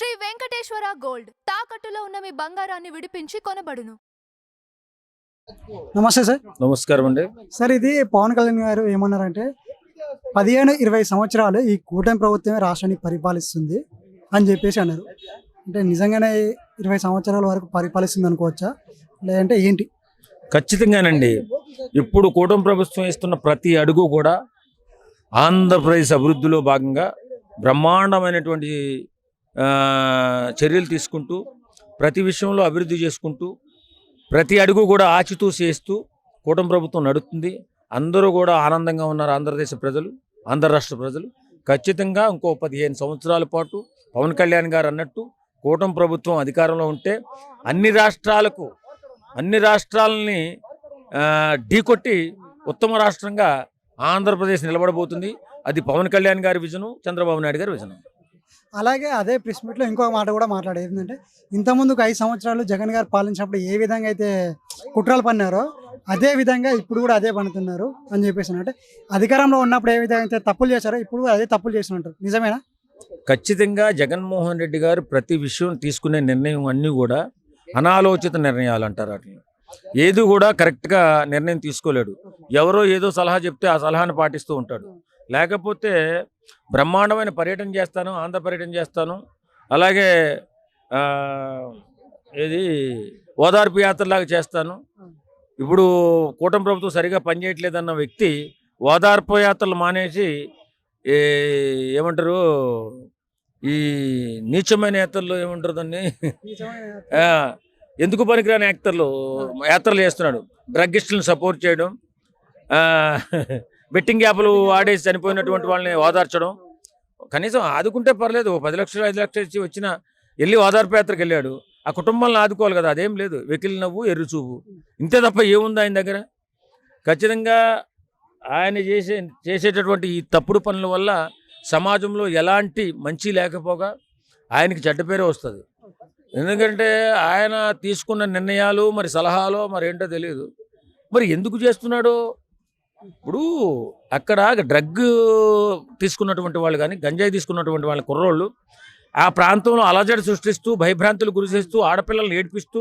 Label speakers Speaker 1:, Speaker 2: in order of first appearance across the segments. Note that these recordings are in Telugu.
Speaker 1: శ్రీ వెంకటేశ్వర గోల్డ్. తాకట్టులో ఉన్న మీ బంగారాన్ని విడిపించి కొనబడును.
Speaker 2: నమస్తే సార్.
Speaker 3: నమస్కారం అండి.
Speaker 2: సార్ ఇది పవన్ కళ్యాణ్ గారు ఏమన్నారంటే పదిహేను ఇరవై సంవత్సరాలు ఈ కూటమి ప్రభుత్వమే రాష్ట్రాన్ని పరిపాలిస్తుంది అని చెప్పేసి అన్నారు. అంటే నిజంగానే ఇరవై సంవత్సరాల వరకు పరిపాలిస్తుంది అనుకోవచ్చా? లేదంటే ఏంటి?
Speaker 3: ఖచ్చితంగానండి. ఇప్పుడు కూటమి ప్రభుత్వం ఇస్తున్న ప్రతి అడుగు కూడా ఆంధ్రప్రదేశ్ అభివృద్ధిలో భాగంగా బ్రహ్మాండమైనటువంటి చర్యలు తీసుకుంటూ ప్రతి విషయంలో అభివృద్ధి చేసుకుంటూ ప్రతి అడుగు కూడా ఆచితూసి వేస్తూ కూటమి ప్రభుత్వం నడుస్తుంది అందరూ కూడా ఆనందంగా ఉన్నారు ఆంధ్రదేశ ప్రజలు ఆంధ్ర రాష్ట్ర ప్రజలు. ఖచ్చితంగా ఇంకో పదిహేను సంవత్సరాల పాటు పవన్ కళ్యాణ్ గారు అన్నట్టు కూటమి ప్రభుత్వం అధికారంలో ఉంటే అన్ని రాష్ట్రాలకు అన్ని రాష్ట్రాలని ఢీకొట్టి ఉత్తమ రాష్ట్రంగా ఆంధ్రప్రదేశ్ నిలబడబోతుంది. అది పవన్ కళ్యాణ్ గారి విజను చంద్రబాబు నాయుడు గారి విజను.
Speaker 2: అలాగే అదే ప్రెస్ మీట్లో ఇంకొక మాట కూడా మాట్లాడేది ఏంటంటే ఇంతకుముందుకు ఐదు సంవత్సరాలు జగన్ గారు పాలించినప్పుడు ఏ విధంగా అయితే కుట్రలు పన్నారో అదే విధంగా ఇప్పుడు కూడా అదే పన్నుతున్నారు అని చెప్పేసి అంటే అధికారంలో ఉన్నప్పుడు ఏ విధంగా అయితే తప్పులు చేశారో ఇప్పుడు కూడా అదే తప్పులు చేస్తున్నట్టు. నిజమేనా?
Speaker 3: ఖచ్చితంగా జగన్మోహన్ రెడ్డి గారు ప్రతి విషయం తీసుకునే నిర్ణయం అన్నీ కూడా అనాలోచిత నిర్ణయాలు అంటారు వాటిని. ఏది కూడా కరెక్ట్గా నిర్ణయం తీసుకోలేడు. ఎవరో ఏదో సలహా చెప్తే ఆ సలహాను పాటిస్తూ ఉంటాడు. లేకపోతే బ్రహ్మాండమైన పర్యటన చేస్తాను ఆంధ్ర పర్యటన చేస్తాను. అలాగే ఏది ఓదార్పు యాత్రలాగా చేస్తాను. ఇప్పుడు కూటమి ప్రభుత్వం సరిగా పనిచేయట్లేదన్న వ్యక్తి ఓదార్పు యాత్రలు మానేసి ఏమంటారు ఈ నీచమైన యాత్రలు ఏమంటారు దాన్ని? ఎందుకు పనికిరాని యాక్టర్లు యాత్రలు చేస్తున్నాడు. డ్రగ్గిస్టులను సపోర్ట్ చేయడం. బెట్టింగ్ యాప్లు ఆడేసి చనిపోయినటువంటి వాళ్ళని ఓదార్చడం. కనీసం ఆదుకుంటే పర్లేదు పది లక్షలు ఐదు లక్షలు ఇచ్చి వచ్చిన వెళ్ళి ఓదార్పు యాత్రకు వెళ్ళాడు. ఆ కుటుంబాలను ఆదుకోవాలి కదా అదేం లేదు. వెకిలి నవ్వు ఎర్రుచూపు ఇంతే తప్ప ఏముంది ఆయన దగ్గర? ఖచ్చితంగా ఆయన చేసే చేసేటటువంటి ఈ తప్పుడు పనుల వల్ల సమాజంలో ఎలాంటి మంచి లేకపోగా ఆయనకి చెడ్డ పేరే వస్తుంది. ఎందుకంటే ఆయన తీసుకున్న నిర్ణయాలు మరి సలహాలు మరి ఏంటో తెలియదు. మరి ఎందుకు చేస్తున్నాడో? ఇప్పుడు అక్కడ డ్రగ్ తీసుకున్నటువంటి వాళ్ళు కానీ గంజాయి తీసుకున్నటువంటి వాళ్ళ కుర్రోళ్ళు ఆ ప్రాంతంలో అలజడి సృష్టిస్తూ భయభ్రాంతులు గురి చేస్తూ ఆడపిల్లల్ని ఏడిపిస్తూ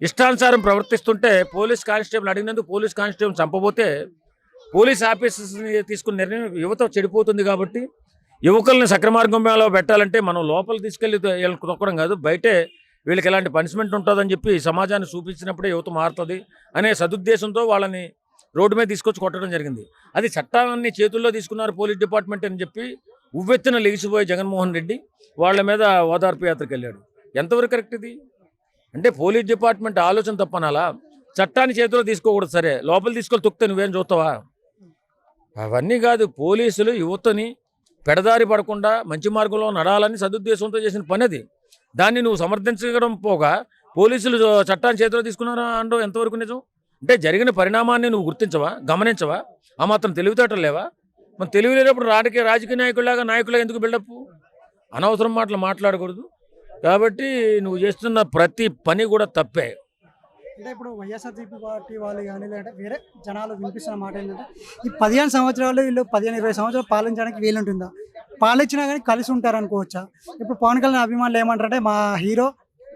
Speaker 3: ఇష్టానుసారం ప్రవర్తిస్తుంటే పోలీస్ కానిస్టేబుల్ అడిగినందుకు పోలీస్ కానిస్టేబుల్ చంపబోతే పోలీస్ ఆఫీసర్స్ని తీసుకున్న నిర్ణయం యువత చెడిపోతుంది కాబట్టి యువకుల్ని సక్రమార్గంలో పెట్టాలంటే మనం లోపల తీసుకెళ్ళి వీళ్ళని తొక్కడం కాదు బయటే వీళ్ళకి ఎలాంటి పనిష్మెంట్ ఉంటుందని చెప్పి సమాజాన్ని చూపించినప్పుడే యువత మారుతుంది అనే సదుద్దేశంతో వాళ్ళని రోడ్డు మీద తీసుకొచ్చి కొట్టడం జరిగింది. అది చట్టాన్ని చేతుల్లో తీసుకున్నారు పోలీస్ డిపార్ట్మెంట్ అని చెప్పి ఉవ్వెత్తున లెగిసిపోయే జగన్మోహన్ రెడ్డి వాళ్ళ మీద ఓదార్పు యాత్రకు వెళ్ళాడు. ఎంతవరకు కరెక్ట్ ఇది? అంటే పోలీస్ డిపార్ట్మెంట్ ఆలోచన తప్పనాలా? చట్టాన్ని చేతిలో తీసుకోకూడదు. సరే లోపల తీసుకొని తొక్కితే నువ్వేం చూస్తావా? అవన్నీ కాదు పోలీసులు యువతని పెడదారి పడకుండా మంచి మార్గంలో నడాలని సదుద్దేశంతో చేసిన పని అది. దాన్ని నువ్వు సమర్థించడం పోగా పోలీసులు చట్టాన్ని చేతిలో తీసుకున్నారా అంటూ ఎంతవరకు నిజం? అంటే జరిగిన పరిణామాన్ని నువ్వు గుర్తించవా? గమనించవా? ఆ మాత్రం తెలివితేటలు లేవా? మన తెలివి లేనప్పుడు రాజకీయ రాజకీయ నాయకుల్లాగా నాయకులుగా ఎందుకు బిల్డప్? అనవసరం మాటలు మాట్లాడకూడదు. కాబట్టి నువ్వు చేస్తున్న ప్రతి పని కూడా తప్పే.
Speaker 2: అంటే ఇప్పుడు వైఎస్ఆర్సీపీ పార్టీ వాళ్ళు కానీ లేదంటే వేరే జనాలు వినిపిస్తున్న మాట ఏంటంటే ఈ పదిహేను సంవత్సరాలు వీళ్ళు పదిహేను ఇరవై సంవత్సరాలు పాలించడానికి వీలుంటుందా? పాలించినా కానీ కలిసి ఉంటారు అనుకోవచ్చా ఇప్పుడు పవన్ కళ్యాణ్ అభిమానులు ఏమంటారంటే మా హీరో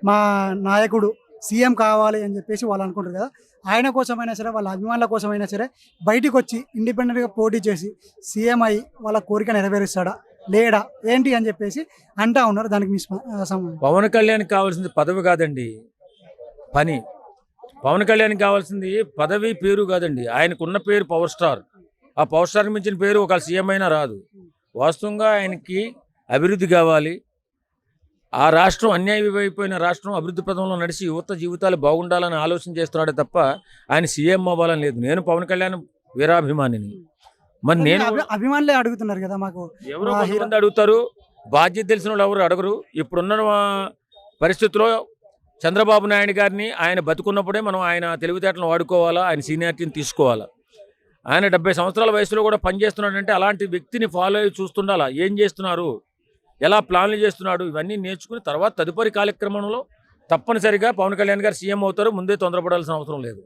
Speaker 2: మా నాయకుడు సీఎం కావాలి అని చెప్పేసి వాళ్ళు అనుకుంటారు కదా. ఆయన కోసమైనా సరే వాళ్ళ అభిమానుల కోసమైనా సరే బయటికి వచ్చి ఇండిపెండెంట్గా పోటీ చేసి సీఎం అయి వాళ్ళ కోరిక నెరవేరుస్తాడా లేడా ఏంటి అని చెప్పేసి అంటా ఉన్నారు. దానికి మీ
Speaker 3: పవన్ కళ్యాణ్ కావాల్సింది పదవి కాదండి పని. పవన్ కళ్యాణ్కి కావాల్సింది పదవి పేరు కాదండి. ఆయనకున్న పేరు పవర్ స్టార్. ఆ పవర్ స్టార్కి మించిన పేరు ఒక సీఎం అయినా రాదు. వాస్తవంగా ఆయనకి అభివృద్ధి కావాలి. ఆ రాష్ట్రం అన్యాయమైపోయిన రాష్ట్రం అభివృద్ధి పదంలో నడిచి యువత జీవితాలు బాగుండాలని ఆలోచన చేస్తున్నాడే తప్ప ఆయన సీఎం అవ్వాలని లేదు. నేను పవన్ కళ్యాణ్ వీరాభిమానిని. మరి నేను
Speaker 2: అభి- అభిమానులే అడుగుతున్నారు కదా మాకు.
Speaker 3: ఎవరో కొంతమంది అడుగుతారు. బాధ్యత తెలిసిన వాళ్ళు ఎవరు అడగరు. ఇప్పుడున్న పరిస్థితుల్లో చంద్రబాబు నాయుడు గారిని ఆయన బతుకున్నప్పుడే మనం ఆయన తెలివితేటలను వాడుకోవాలా ఆయన సీనియారిటీని తీసుకోవాలా. ఆయన డెబ్బై సంవత్సరాల వయసులో కూడా పనిచేస్తున్నాడంటే అలాంటి వ్యక్తిని ఫాలో అయ్యి చూస్తుండాలా? ఏం చేస్తున్నారు? ఎలా ప్లాన్లు చేస్తున్నాడు ఇవన్నీ నేర్చుకుని తర్వాత తదుపరి కార్యక్రమంలో తప్పనిసరిగా పవన్ కళ్యాణ్ గారు సీఎం అవుతారు ముందే తొందరపడాల్సిన అవసరం లేదు.